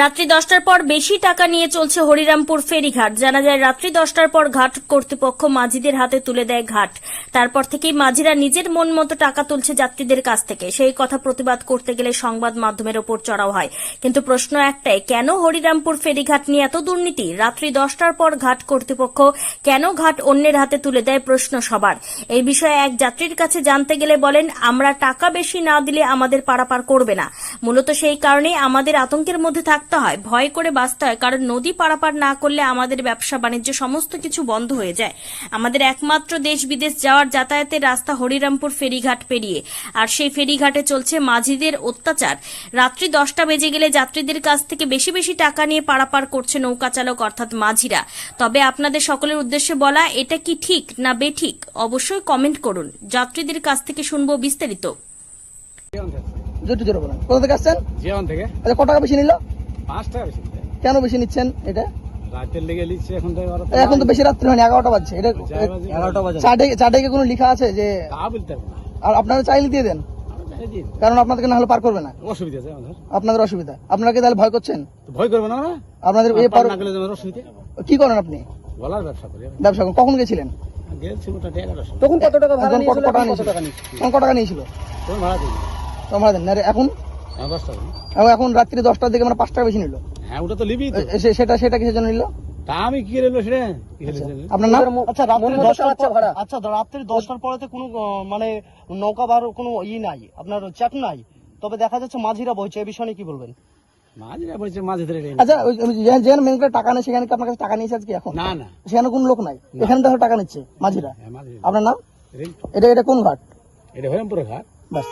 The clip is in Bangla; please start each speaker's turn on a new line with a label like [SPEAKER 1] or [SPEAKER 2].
[SPEAKER 1] রাত্রি দশটার পর বেশি টাকা নিয়ে চলছে হরিরামপুর ফেরিঘাট। জানা যায়, রাত্রি দশটার পর ঘাট কর্তৃপক্ষ মাঝিদের হাতে তুলে দেয় ঘাট। তারপর থেকেই মাঝিরা নিজের মন মতো টাকা তুলছে যাত্রীদের কাছ থেকে। সেই কথা প্রতিবাদ করতে গেলে সংবাদ মাধ্যমের ওপর চড়াও হয়। কিন্তু প্রশ্ন একটাই, কেন হরিরামপুর ফেরিঘাট নিয়ে এত দুর্নীতি? রাত্রি দশটার পর ঘাট কর্তৃপক্ষ কেন ঘাট অন্যের হাতে তুলে দেয় প্রশ্ন সবার। এই বিষয়ে এক যাত্রীর কাছে জানতে গেলে বলেন, আমরা টাকা বেশি না দিলে আমাদের পারাপার করবে না। মূলত সেই কারণেই আমাদের আতঙ্কের মধ্যে থাকতে হয় ভয় করে বাঁচতে হয় কারণ নদী পারাপার না করলে আমাদের ব্যবসা বাণিজ্য সমস্ত কিছু বন্ধ হয়ে যায়। আমাদের একমাত্র দেশ বিদেশ যাওয়ার যাতায়াতের রাস্তা হরিরামপুর ফেরিঘাট পেরিয়ে। আর সেই ফেরিঘাটে চলছে মাঝিদের অত্যাচার। রাত্রি দশটা বেজে গেলে যাত্রীদের কাছ থেকে বেশি বেশি টাকা নিয়ে পারাপার করছে নৌকা চালক অর্থাৎ মাঝিরা। তবে আপনাদের সকলের উদ্দেশ্যে বলা এটা কি ঠিক না বেঠিক? অবশ্যই কমেন্ট করুন। যাত্রীদের কাছ থেকে শুনব বিস্তারিত।
[SPEAKER 2] জোরে জোরে বলেন। কোথা থেকে আসছেন? আচ্ছা কত টাকা বেশি নিল?
[SPEAKER 3] পাঁচ টাকা বেশি
[SPEAKER 2] কেন বেশি নিচ্ছেন এটা?
[SPEAKER 3] রাতের লেগে লিখছে এখন তো
[SPEAKER 2] এখন তো বেশি রাত্রি হয়নি এগারোটা বাজছে। এটা
[SPEAKER 3] এগারোটা বাজে
[SPEAKER 2] চার্টে চার্টে কি কোনো লেখা আছে যে
[SPEAKER 3] তা বলতে
[SPEAKER 2] আর আপনারা চাইলে দিয়ে দেন। কারণ আপনাদেরকে না হলে পার করবে না।
[SPEAKER 3] অসুবিধা আছে আমাদের।
[SPEAKER 2] আপনাদের অসুবিধা। আপনারা কি তাহলে ভয় করছেন?
[SPEAKER 3] ভয় করব না
[SPEAKER 2] আপনাদের এ
[SPEAKER 3] পার
[SPEAKER 2] পার
[SPEAKER 3] না গেলে তো অসুবিধা
[SPEAKER 2] কি করেন আপনি?
[SPEAKER 3] বলার ব্যবসা করি
[SPEAKER 2] ব্যবসা করেন? কখন গেছিলেন? তখন কত টাকা ভাড়া নিয়েছিল? কত টাকা নিয়েছিল? তখন কত টাকা নিয়েছিল?
[SPEAKER 3] ভাড়া
[SPEAKER 2] ভাড়া দেন। না রে, এখন? এখন রাত্রি দশটার দিকে আমরা পাঁচ টাকা বেশি নিল।
[SPEAKER 3] হ্যাঁ ওটা তো লিবি
[SPEAKER 2] সেটা সেটা কিসের জন্য নিল?
[SPEAKER 3] আমি কি সেটা? নিলো?
[SPEAKER 2] আপনার নাম?
[SPEAKER 4] আচ্ছা রাত্রি
[SPEAKER 2] মন ভাড়া।
[SPEAKER 4] আচ্ছা রাত্রি দশটার পরে কোনো মানে নৌকা বার কোনো ই নাই আপনার চেক নাই। তবে দেখা যাচ্ছে মাঝিরা বইছে এই বিষয়ে নিয়ে কি বলবেন?
[SPEAKER 3] মাঝিরা বলছে মাঝি ধরে
[SPEAKER 2] আচ্ছা যেখানে মেন করে টাকা নেই সেখানে আপনার কাছে টাকা নিয়েছে আজকে এখন?
[SPEAKER 3] না না।
[SPEAKER 2] সেখানে কোনো লোক নাই? এখানে তো টাকা নিচ্ছে মাঝিরা।
[SPEAKER 3] হ্যাঁ
[SPEAKER 2] আপনার নাম? এটা এটা কোন ঘাট?
[SPEAKER 3] এটা ঘাট।
[SPEAKER 2] বাস